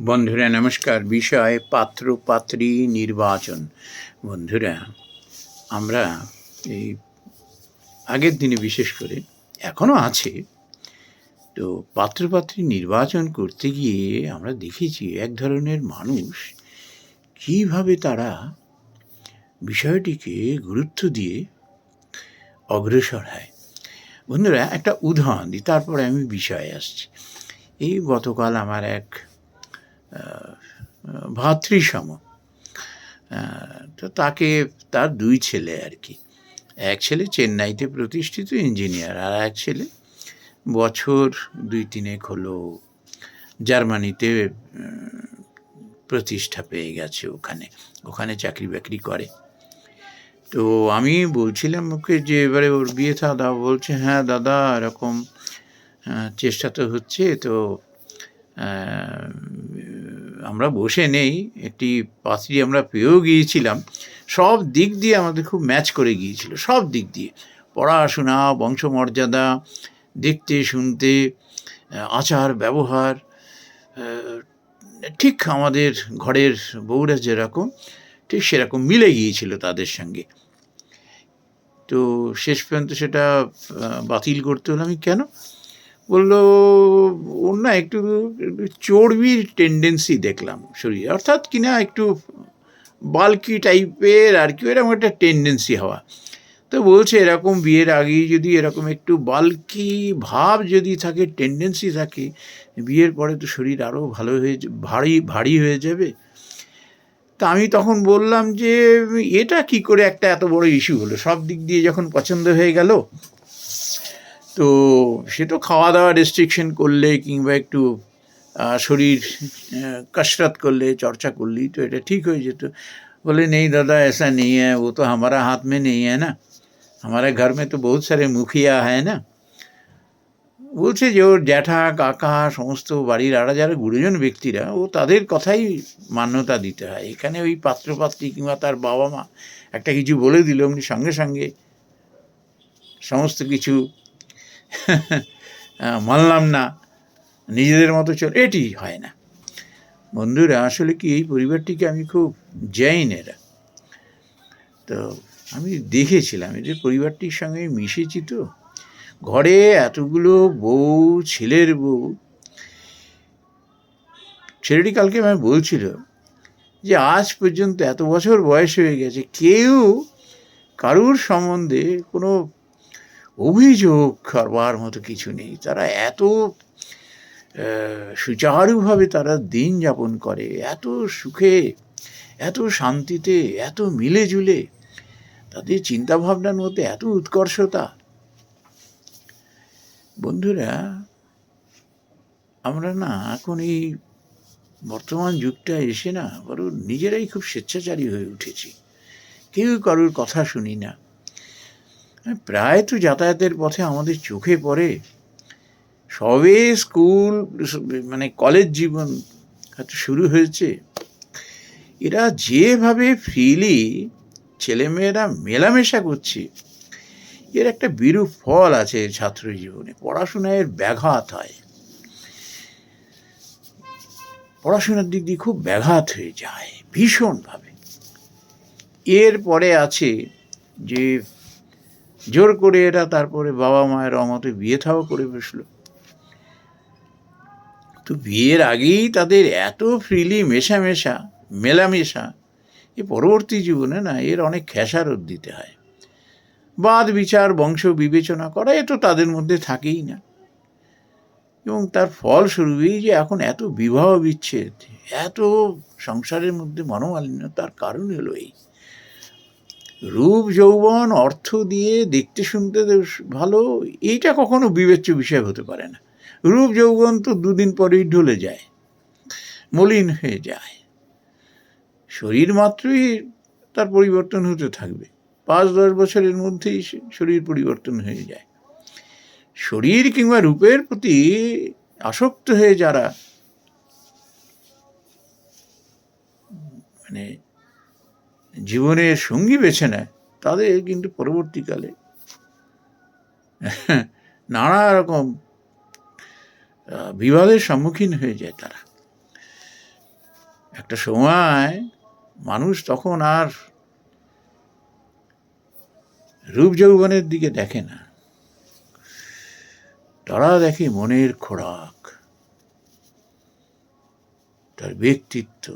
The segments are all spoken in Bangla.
বন্ধুরা, নমস্কার। বিষয় পাত্র পাত্রী নির্বাচন। বন্ধুরা, আমরা এই আগের দিনে বিশেষ করে এখনও আছে। তো পাত্রপাত্রী নির্বাচন করতে গিয়ে আমরা দেখেছি এক ধরনের মানুষ কীভাবে তারা বিষয়টিকে গুরুত্ব দিয়ে অগ্রসর হয়। বন্ধুরা, একটা উদাহরণ দিই, তারপরে আমি বিষয়ে আসছি। এই গতকাল আমার এক ভাতৃসম। তো তাকে, তার দুই ছেলে আর কি। এক ছেলে চেন্নাইতে প্রতিষ্ঠিত ইঞ্জিনিয়ার, আর এক ছেলে বছর দুই তিনেক হলো জার্মানিতে প্রতিষ্ঠা পেয়ে গেছে ওখানে। ওখানে চাকরি বাকরি করে। তো আমি বলছিলাম ওকে যে, এবারে ওর বিয়ে দাও বলছে হ্যাঁ দাদা, এরকম চেষ্টা তো হচ্ছে। তো আমরা বসে নেই, একটি পাত্রী আমরা পেয়েও গিয়েছিলাম, সব দিক দিয়ে আমাদের খুব ম্যাচ করে গিয়েছিল, সব দিক দিয়ে। পড়াশোনা, বংশমর্যাদা, দেখতে, শুনতে আচার, ব্যবহার ঠিক আমাদের ঘরের বউরা যেরকম, ঠিক সেরকম মিলে গিয়েছিল তাদের সঙ্গে। তো শেষ পর্যন্ত সেটা বাতিল করতে হলো আমি কেন? বলল, ওর না একটু চর্বির টেন্ডেন্সি দেখলাম শরীরে। অর্থাৎ কিনা একটু বাল্কি টাইপের আর কি, এরকম একটা টেন্ডেন্সি হওয়া। তো বলছে, এরকম বিয়ের আগেই যদি এরকম একটু বাল্কি ভাব যদি থাকে টেন্ডেন্সি থাকে, বিয়ের পরে তো শরীর আরও ভালো হয়ে ভারী ভারী হয়ে যাবে। তা আমি তখন বললাম যে, এটা কি করে একটা এত বড় ইস্যু হলো? সব দিক দিয়ে যখন পছন্দ হয়ে গেল তো সে তো খাওয়া দাওয়া রেস্ট্রিকশন করলে কিংবা একটু আহ, শরীর আহ, কসরত করলে চর্চা করলেই তো এটা ঠিক হয়ে যেত बोले नहीं दादा ऐसा नहीं है वो तो हमारा हाथ में नहीं है ना हमारे घर में तो बहुत सारे मुखिया है ना বলছে যে ওর জ্যাঠা কাকা সমস্ত বাড়ির আড়া যারা গুরুজন ব্যক্তিরা ও তাদের কথাই মান্যতা দিতে হয় এখানে ওই পাত্রপাত্রী কিংবা তার বাবা মা একটা কিছু বলে দিল অমনি সঙ্গে সঙ্গে সমস্ত কিছু আহ, মানলাম না। নিজেদের মতো চল, এটি হয় না। বন্ধুরা, আসলে কি এই পরিবারটিকে আমি খুব জৈন এরা। তো আমি দেখেছিলাম এদের পরিবারটির সঙ্গে মিশেছি তো। ঘরে এতগুলো বউ, ছেলের বউ। ছেলেটি কালকে আমি বলছিল যে, আজ পর্যন্ত এত বছর বয়স হয়ে গেছে, কেউ কারুর সম্বন্ধে কোনো অভিযোগ করবার মতো কিছু নেই। তারা এত সুচারুভাবে তারা দিন যাপন করে, এত সুখে, এত শান্তিতে, এত মিলে জুলে তাদের চিন্তাভাবনার মধ্যে এত উৎকর্ষতা। বন্ধুরা, আমরা না এখন এই বর্তমান যুগটা এসে না বরং নিজেরাই খুব স্বেচ্ছাচারী হয়ে উঠেছি। কেউ কারোর কথা শুনি না। প্রায় তো যাতায়াতের পথে আমাদের চোখে পড়ে। সবে স্কুল মানে কলেজ জীবন শুরু হয়েছে। এরা যেভাবে ফ্রিলি ছেলেমেয়েরা মেলামেশা করছে। এর একটা বিরূপ ফল আছে ছাত্র জীবনে, পড়াশোনায় এর ব্যাঘাত হয়। পড়াশোনার দিক দিয়ে খুব ব্যাঘাত হয়ে যায়, ভীষণভাবে। এরপরে আছে যে জোর করে এরা তারপরে বাবা মায়ের অমতে বিয়ে থাও করে বসল। তো বিয়ের আগেই তাদের এত ফ্রিলি মেশামেশা মেলামেশা, এ পরবর্তী জীবনে না এর অনেক খেসারত দিতে হয়। বাদ বিচার, বংশ বিবেচনা করা এ তো তাদের মধ্যে থাকেই না। এবং তার ফলস্বরূপই যে এখন এত বিবাহ বিচ্ছেদ, এত সংসারের মধ্যে মনোমালিন্য, তার কারণ হলো এই। রূপ, যৌবন, অর্থ দিয়ে দেখতে, শুনতে ভালো, এইটা কখনো বিবেচ্য বিষয় হতে পারে না। রূপ, যৌবন তো দুদিন পরেই ঢলে যায়, মলিন হয়ে যায়। শরীর মাত্রই তার পরিবর্তন হতে থাকবে। পাঁচ, দশ বছরের মধ্যেই শরীর পরিবর্তন হয়ে যায়। শরীর কিংবা রূপের প্রতি আসক্ত হয়ে যারা মানে জীবনের সঙ্গী বেছে নেয়, তাদের কিন্তু পরবর্তীকালে নানা রকম বিবাদের সম্মুখীন হয়ে যায় তারা। একটা সময় মানুষ তখন আর রূপ যৌবনের দিকে দেখে না। তারা দেখে মনের খোরাক, তার ব্যক্তিত্ব।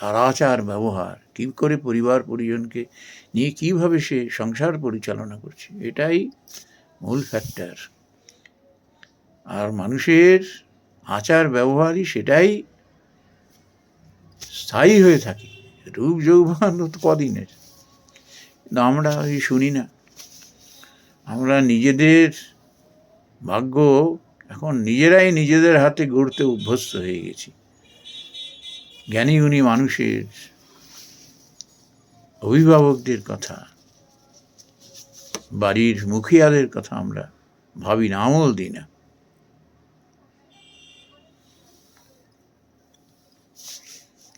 তার আচার ব্যবহার, কি করে পরিবার পরিজনকে নিয়ে কীভাবে সে সংসার পরিচালনা করছে, এটাই মূল ফ্যাক্টর আর মানুষের আচার ব্যবহারই সেটাই স্থায়ী হয়ে থাকে, রূপ যৌবন কদিনের। কিন্তু আমরা ওই শুনি না। আমরা নিজেদের ভাগ্য এখন নিজেরাই নিজেদের হাতে গড়তে অভ্যস্ত হয়ে গেছি। জ্ঞানী গুণী মানুষের অভিভাবকদের কথা, বাড়ির মুখিয়াদের কথা আমরা ভাবি না, আমল দিই না।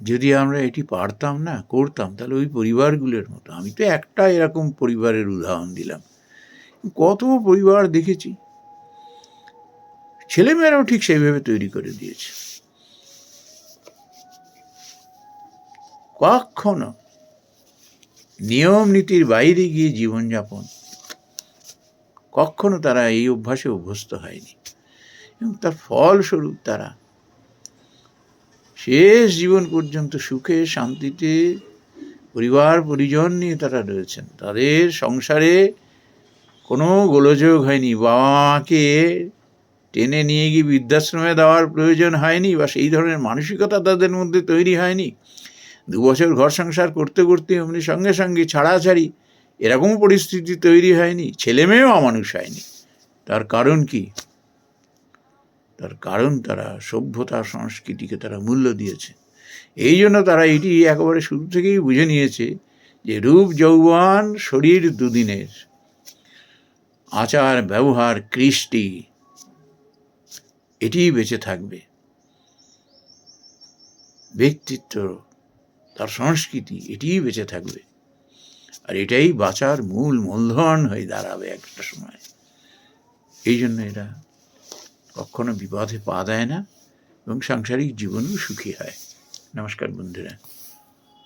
যদি আমরা এটি পারতাম না, করতাম, তাহলে ওই পরিবারগুলোর মতো। আমি তো একটা এরকম পরিবারের উদাহরণ দিলাম। কত পরিবার দেখেছি, ছেলেমেয়েরাও ঠিক সেইভাবে তৈরি করে দিয়েছে। কখনো নিয়ম নীতির বাইরে গিয়ে জীবনযাপন কখনো তারা এই অভ্যাসে অভ্যস্ত হয়নি। এবং তার ফলস্বরূপ তারা শেষ জীবন পর্যন্ত সুখে, শান্তিতে পরিবার, পরিজন নিয়ে তারা রয়েছেন। তাদের সংসারে কোনো গোলযোগ হয়নি। বাবা মাকে টেনে নিয়ে গিয়ে বৃদ্ধাশ্রমে দেওয়ার প্রয়োজন হয়নি বা সেই ধরনের মানসিকতা তাদের মধ্যে তৈরি হয়নি। দু বছর ঘর সংসার করতে করতে অমনি সঙ্গে সঙ্গে ছাড়াছাড়ি এরকম পরিস্থিতি তৈরি হয়নি ছেলে মেয়েও অমানুষ হয়নি। তার কারণ কি? তার কারণ তারা সভ্যতা সংস্কৃতিকে তারা মূল্য দিয়েছে। এই জন্য তারা এটি একেবারে শুরু থেকেই বুঝে নিয়েছে যে রূপ যৌবন শরীর দুদিনের। আচার, ব্যবহার, কৃষ্টি, এটিই বেঁচে থাকবে। ব্যক্তিত্ব তার সংস্কৃতি এটিই বেঁচে থাকবে। আর এটাই বাঁচার মূল মূলধন হয়ে দাঁড়াবে একটা সময়। এই জন্য এরা কখনো বিপদে পা দেয় না এবং সাংসারিক জীবনও সুখী হয়। নমস্কার বন্ধুরা।